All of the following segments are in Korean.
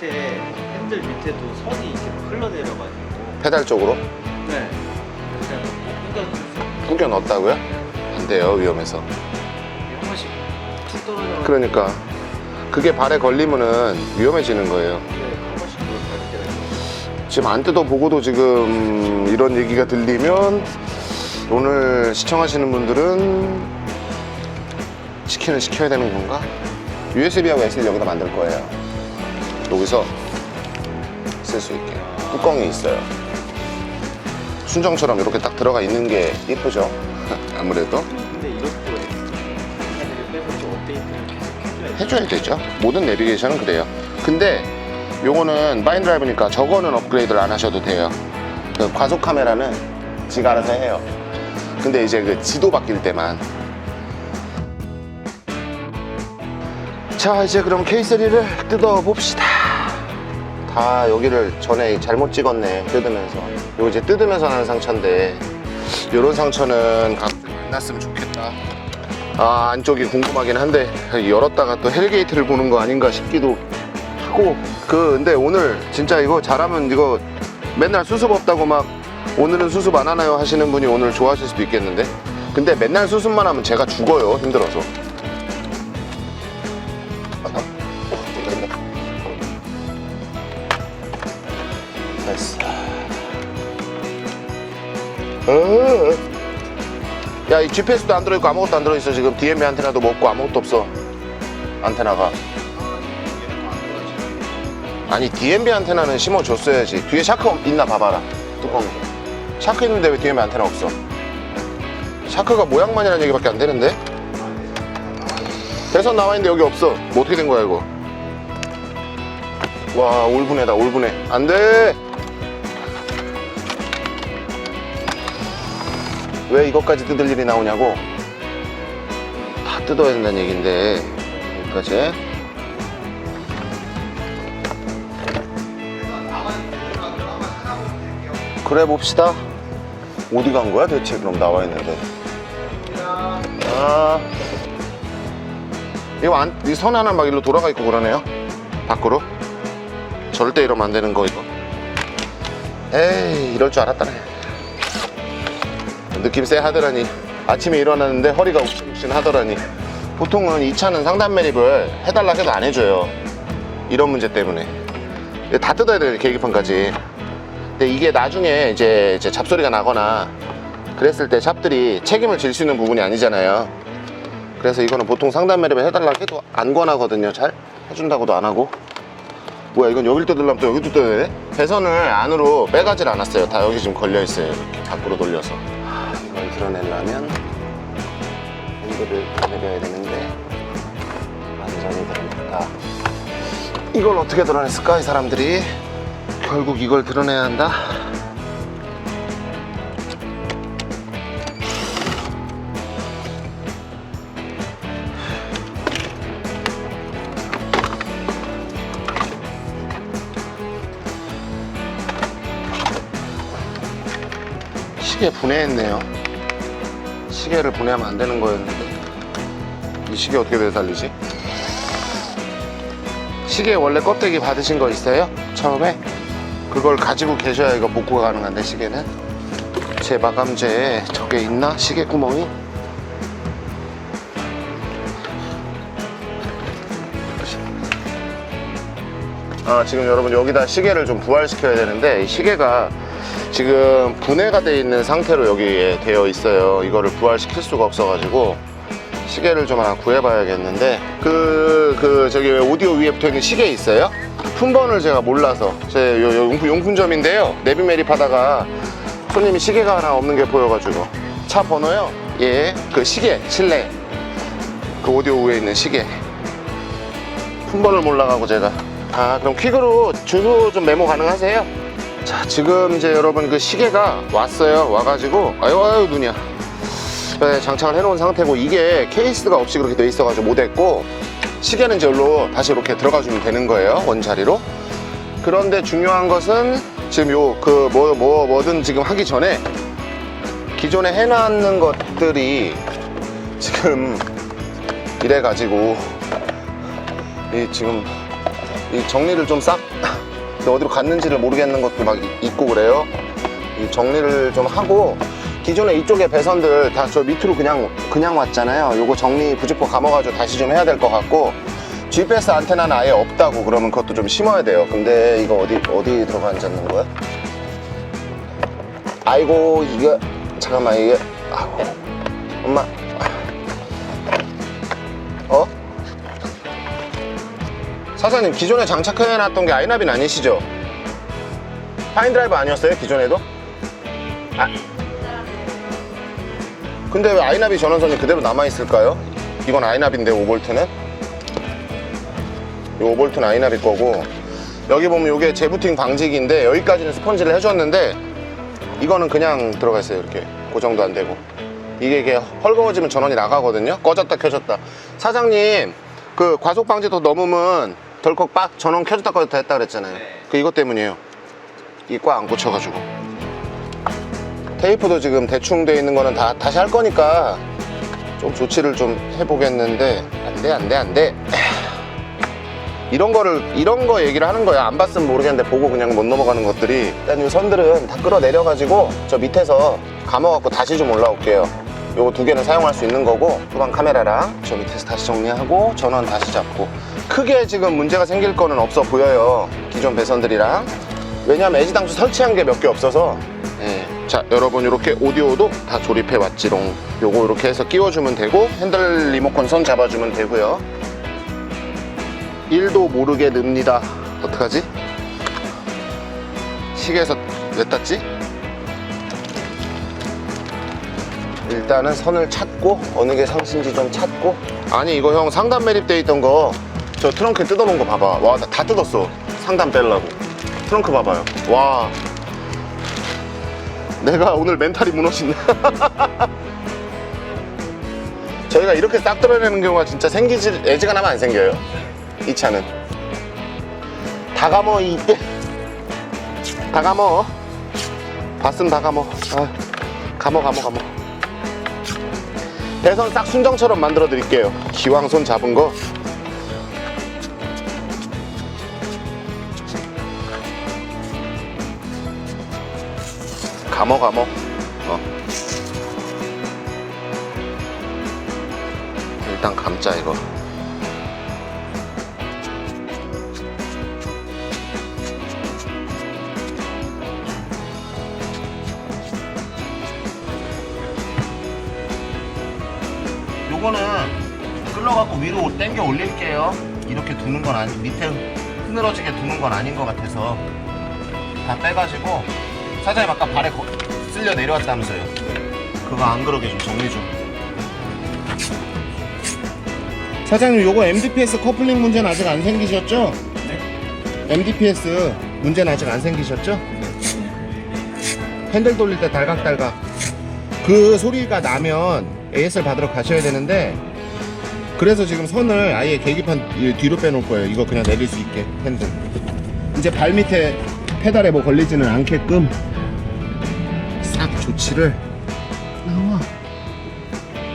밑에 핸들 밑에도 선이 이렇게 흘러내려가지고. 페달 쪽으로? 네. 그냥 꼭 구겨 넣었다고요? 안 돼요 위험해서. 한 번씩 툭 떨어져 그러니까. 그게 발에 걸리면은 위험해지는 거예요. 네, 한 번씩 그럴 때가 있어요. 지금 안 뜯어보고도 지금 이런 얘기가 들리면 오늘 시청하시는 분들은 시키는 시켜야 되는 건가? USB하고 SD 여기다 만들 거예요. 여기서 쓸 수 있게 뚜껑이 있어요. 순정처럼 이렇게 딱 들어가 있는 게 예쁘죠? 아무래도 근데 이것도 빼서 좀 업데이트를 계속 해줘야 되죠. 모든 내비게이션은 그래요. 근데 요거는 마인드라이브니까 저거는 업그레이드를 안 하셔도 돼요. 그 과속 카메라는 지가 알아서 해요. 근데 이제 그 지도 바뀔 때만. 자, 이제 그럼 K3를 뜯어 봅시다. 다 여기를 전에 잘못 찍었네. 뜯으면서. 요 이제 뜯으면서 나는 상처인데, 요런 상처는 가끔 안 났으면 좋겠다. 아 안쪽이 궁금하긴 한데 열었다가 또 헬게이트를 보는 거 아닌가 싶기도 하고 그 근데 오늘 진짜 이거 잘하면 이거 맨날 수습 없다고 막 오늘은 수습 안 하나요 하시는 분이 오늘 좋아하실 수도 있겠는데 근데 맨날 수습만 하면 제가 죽어요 힘들어서 야, 이 GPS도 안 들어있고 아무것도 안 들어있어. 지금 DMB 안테나도 먹고 아무것도 없어. 안테나가. 아니, DMB 안테나는 심어줬어야지. 뒤에 샤크 있나 봐봐라. 뚜껑에. 샤크 있는데 왜 DMB 안테나 없어? 샤크가 모양만이라는 얘기밖에 안 되는데? 배선 나와 있는데 여기 없어. 뭐 어떻게 된 거야, 이거? 와, 올분해다, 올분해. 안 돼! 왜 이것까지 뜯을 일이 나오냐고? 다 뜯어야 된다는 얘긴데 여기까지. 그래 봅시다. 어디 간 거야 대체? 그럼 나와 있는데. 아. 이거 안, 이 선 하나 막 일로 돌아가 있고 그러네요. 밖으로. 절대 이러면 안 되는 거 이거. 에이 이럴 줄 알았다네 느낌 쎄 하더라니. 아침에 일어났는데 허리가 욱신욱신 하더라니. 보통은 이 차는 상단 매립을 해달라 해도 안 해줘요. 이런 문제 때문에. 다 뜯어야 돼요 계기판까지. 근데 이게 나중에 이제, 이제 잡소리가 나거나 그랬을 때 샵들이 책임을 질 수 있는 부분이 아니잖아요. 그래서 이거는 보통 상단 매립을 해달라 해도 안 권하거든요 잘. 해준다고도 안 하고. 뭐야 이건 여길 뜯으려면 또 여기도 뜯어야 돼? 배선을 안으로 빼가질 않았어요. 다 여기 지금 걸려있어요 이렇게 밖으로 돌려서. 하, 이걸 드러내려면 핸들을 내려야 되는데 완전히 드러냈다 이걸 어떻게 드러냈을까 이 사람들이? 결국 이걸 드러내야 한다? 시계 분해했네요. 시계를 분해하면 안 되는 거였는데 이 시계 어떻게 되살리지? 시계 원래 껍데기 받으신 거 있어요? 처음에? 그걸 가지고 계셔야 이거 복구가 가능한데 시계는 제 마감재에 저게 있나? 시계 구멍이? 아 지금 여러분 여기다 시계를 좀 부활시켜야 되는데 이 시계가 지금 분해가 돼 있는 상태로 여기에 되어 있어요. 이거를 부활시킬 수가 없어 가지고 시계를 좀 하나 구해봐야겠는데 그, 그 저기 오디오 위에 붙어있는 시계 있어요? 품번을 제가 몰라서. 제 요, 요 용품, 용품점인데요. 내비 매립 하다가 손님이 시계가 하나 없는 게 보여가지고. 차 번호요? 예 그 시계 실내. 그 오디오 위에 있는 시계. 품번을 몰라가고 제가. 아 그럼 퀵으로 주소 좀 메모 가능하세요? 자 지금 이제 여러분 그 시계가 왔어요. 와가지고 아유 아유 눈이야. 네, 장착을 해놓은 상태고 이게 케이스가 없이 그렇게 돼 있어가지고 못했고 시계는 여기로 다시 이렇게 들어가 주면 되는 거예요 원자리로. 그런데 중요한 것은 지금 요 그 뭐 뭐 뭐든 지금 하기 전에 기존에 해놨는 것들이 지금 이래가지고 이 지금 이 정리를 좀 싹 어디로 갔는지를 모르겠는 것도 막 이- 있고 그래요. 이 정리를 좀 하고 기존에 이쪽에 배선들 다 저 밑으로 그냥 그냥 왔잖아요. 요거 정리 부직포 감아가지고 다시 좀 해야 될 것 같고 GPS 안테나는 아예 없다고 그러면 그것도 좀 심어야 돼요. 근데 이거 어디 어디 들어가 앉았는 거야? 아이고 이게 잠깐만 이게 아이고 엄마 사장님 기존에 장착해놨던 게 아이나빈 아니시죠? 파인드라이브 아니었어요 기존에도? 아. 근데 왜 아이나비 전원선이 그대로 남아있을까요? 이건 아이나비인데 5볼트는? 이 5볼트는 아이나비 거고 여기 보면 이게 재부팅 방지기인데 여기까지는 스펀지를 해줬는데 이거는 그냥 들어가 있어요 이렇게 고정도 안 되고 이게 이게 헐거워지면 전원이 나가거든요 꺼졌다 켜졌다 사장님 그 과속 방지 더 넘으면 덜컥 빡 전원 켜졌다 꺼졌다 했다 그랬잖아요. 그 이것 때문이에요. 이 꽉 안 꽂혀가지고. 테이프도 지금 대충 돼 있는 거는 다 다시 할 거니까 좀 조치를 좀 해보겠는데. 안 돼 안 돼 안돼. 이런 거를 이런 거 얘기를 하는 거야. 안 봤으면 모르겠는데 보고 그냥 못 넘어가는 것들이. 일단 이 선들은 다 끌어내려 가지고 저 밑에서 감아 갖고 다시 좀 올라올게요 요거 두 개는 사용할 수 있는 거고 후방 카메라랑 저 밑에서 다시 정리하고 전원 다시 잡고 크게 지금 문제가 생길 거는 없어 보여요 기존 배선들이랑 왜냐면 애지 당초 설치한 게 몇 개 없어서 예. 자 여러분 이렇게 오디오도 다 조립해 왔지롱 요거 이렇게 해서 끼워주면 되고 핸들 리모컨 선 잡아주면 되고요 1도 모르게 늡니다 어떡하지? 시계에서 몇 땄지? 일단은 선을 찾고 어느 게 상신지 좀 찾고. 아니 이거 형 상단 매립돼 있던 거 저 트렁크에 뜯어놓은 거 봐봐. 와나다 뜯었어. 상단 빼려고. 트렁크 봐봐요. 와. 내가 오늘 멘탈이 무너진다. 저희가 이렇게 싹 뜯어내는 경우가 진짜 생기지 애지가 나면 안 생겨요. 이 차는. 다 감어 이때 다 감어. 봤음 다 감어. 아, 감어 감어 감어 배선 싹 순정처럼 만들어 드릴게요. 기왕 손 잡은 거. 감어 감어. 어. 일단 감자 이거 요거는 끌러갖고 위로 당겨 올릴게요. 이렇게 두는 건 아니 밑에 흐늘어지게 두는 건 아닌 것 같아서 다 빼가지고 사장님 아까 발에 거- 쓸려 내려왔다면서요. 그거 안 그러게 좀 정리 좀. 사장님 요거 MDPS 커플링 문제는 아직 안 생기셨죠? 네. MDPS 문제는 아직 안 생기셨죠? 핸들 돌릴 때 달각달각. 그 소리가 나면 AS를 받으러 가셔야 되는데 그래서 지금 선을 아예 계기판 이 뒤로 빼놓을 거예요. 이거 그냥 내릴 수 있게 핸들. 이제 발 밑에 페달에 뭐 걸리지는 않게끔 싹 조치를 나와.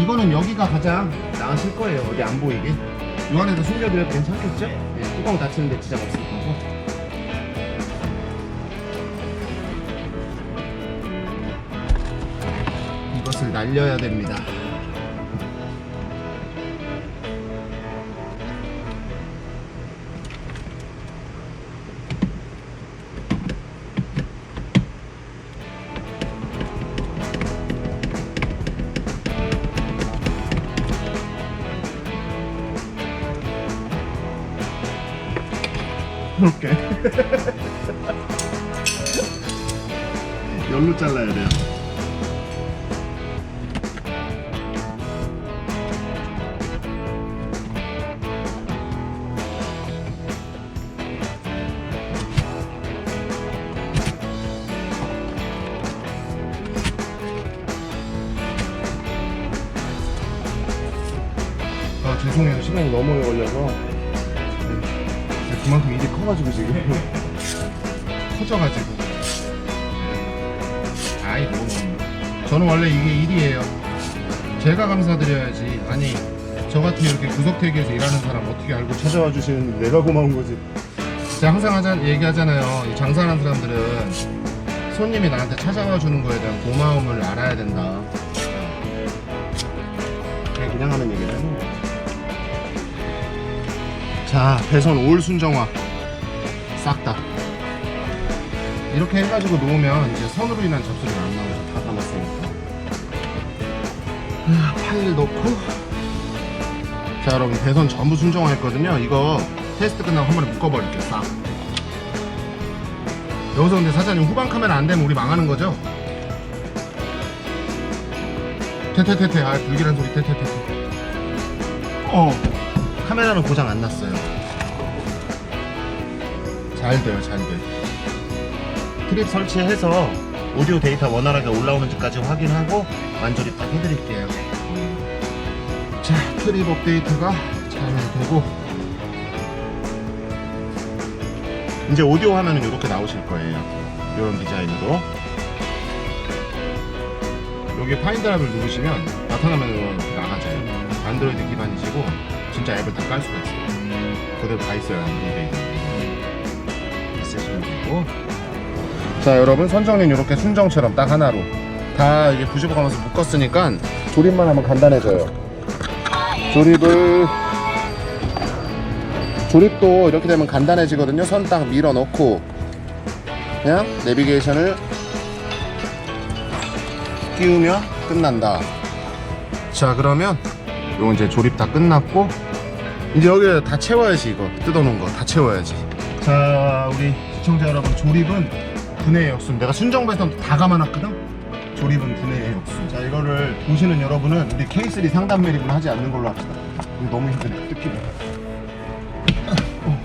이거는 여기가 가장 나으실 거예요. 어디 안 보이게. 이 안에서 숨겨드려도 괜찮겠죠? 네, 뚜껑 닫히는데 지장 없을 거고 날려야 됩니다. 이렇게 열로 잘라야 돼요 죄송해요 시간이 너무 오래 걸려서 네. 그만큼 일이 커가지고 지금 커져가지고 아이 너무 저는 원래 이게 일이에요 제가 감사드려야지 아니 저 같은 이렇게 구석택에서 일하는 사람 어떻게 알고 찾아와 주시는데 내가 고마운 거지 제가 항상 하자, 얘기하잖아요. 이 장사하는 사람들은 손님이 나한테 찾아와 주는 거에 대한 고마움을 알아야 된다. 그냥 하는 얘기를 하는 거예요. 자, 배선 올 순정화 싹 다. 이렇게 해가지고 놓으면 이제 선으로 인한 접수가 안 나오죠. 다 담았으니까. 아, 파일 넣고. 자, 여러분 배선 전부 순정화 했거든요. 이거 테스트 끝나고 한 번에 묶어버릴게요. 싹. 여기서 근데 사장님 후방 카메라 안 되면 우리 망하는 거죠? 테테테테 아 불길한 소리 테테테테 어 카메라는 고장 안 났어요. 잘 돼요 잘 돼. 트립 설치해서 오디오 데이터 원활하게 올라오는지까지 확인하고 완전히 딱 해드릴게요. 자 트립 업데이트가 잘 되고. 이제 오디오 화면은 이렇게 나오실 거예요. 이런 디자인으로. 여기 파인드랍을 누르시면 나타나면 나가져요. 안드로이드 기반이시고 진짜 앱을 다 깔 수가 있어요. 그대로 다 있어요 안드로이드 있으시면 되고 자 여러분 선정린 이렇게 순정처럼 딱 하나로. 다 이게 95 가면서 묶었으니까 조립만 하면 간단해져요. 조립을. 조립도 이렇게 되면 간단해지거든요. 선 딱 밀어 넣고. 그냥 내비게이션을 끼우면 끝난다. 자 그러면 요 이제 조립 다 끝났고 이제 여기 다 채워야지 이거. 뜯어놓은 거 다 채워야지. 자 우리 시청자 여러분 조립은 분해의 역순. 내가 순정배선 다 감아놨거든? 조립은 분해의 역순. 자 이거를 보시는 여러분은 우리 K3 상단 매립은 하지 않는 걸로 합시다. 이거 너무 힘드네 뜯기면. 어.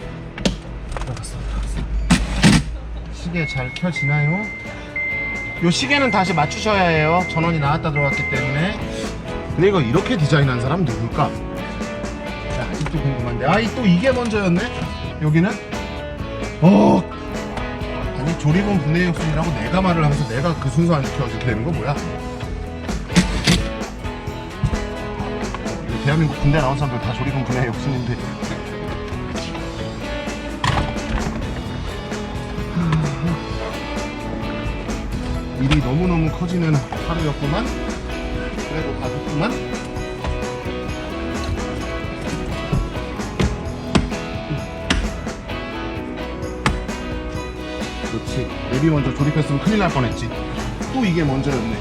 시계 잘 켜지나요? 요 시계는 다시 맞추셔야 해요. 전원이 나왔다 들어갔기 때문에. 근데 이거 이렇게 디자인한 사람 누굴까? 자 아직도 궁금한데 아또 이게 먼저였네? 여기는? 어 아니 조립은 분해 역순이라고 내가 말을 하면서 내가 그 순서 안 지켜 이렇게 되는 거 뭐야? 어, 대한민국 군대 나온 사람들 다 조립은 분해 역순인데 일이 너무너무 커지는 하루였구만 그래도 가졌구만 랩이 먼저 조립했으면 큰일 날 뻔했지. 또 이게 먼저였네.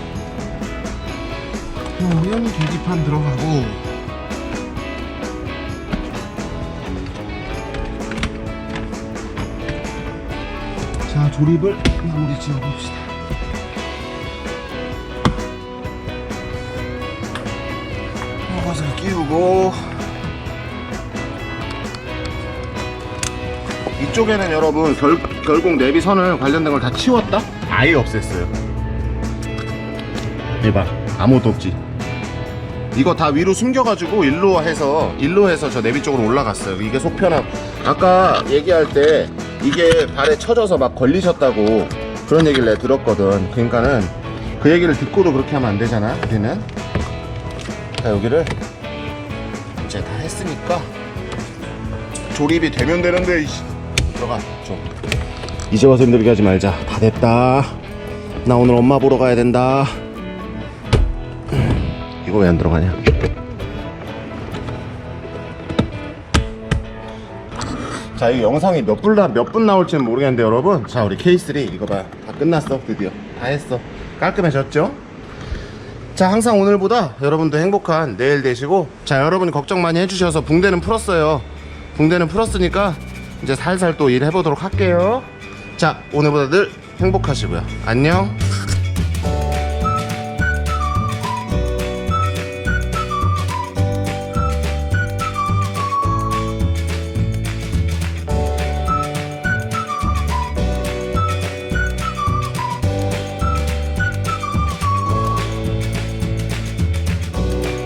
그러면 계기판 들어가고. 자 조립을 마무리 지어봅시다. 이것을 끼우고 이쪽에는 여러분 결, 결국 내비 선을 관련된 걸 다 치웠다? 아예 없앴어요. 이봐 아무것도 없지. 이거 다 위로 숨겨가지고 일로 해서 일로 해서 저 내비 쪽으로 올라갔어요. 이게 속편함 아까 얘기할 때 이게 발에 쳐져서 막 걸리셨다고 그런 얘기를 내가 들었거든. 그러니까는 그 얘기를 듣고도 그렇게 하면 안 되잖아 우리는. 자 여기를 이제 다 했으니까 조립이 되면 되는데. 들어가. 좀 이제 와서 힘들게 하지 말자. 다 됐다. 나 오늘 엄마 보러 가야 된다. 이거 왜 안 들어가냐? 자 이 영상이 몇 분 몇 분 나올지는 모르겠는데 여러분. 자 우리 K3 이거 봐 다 끝났어 드디어. 다 했어. 깔끔해졌죠? 자 항상 오늘보다 여러분도 행복한 내일 되시고 자 여러분이 걱정 많이 해주셔서 붕대는 풀었어요. 붕대는 풀었으니까 이제 살살 또 일해보도록 할게요. 자 오늘보다 늘 행복하시고요. 안녕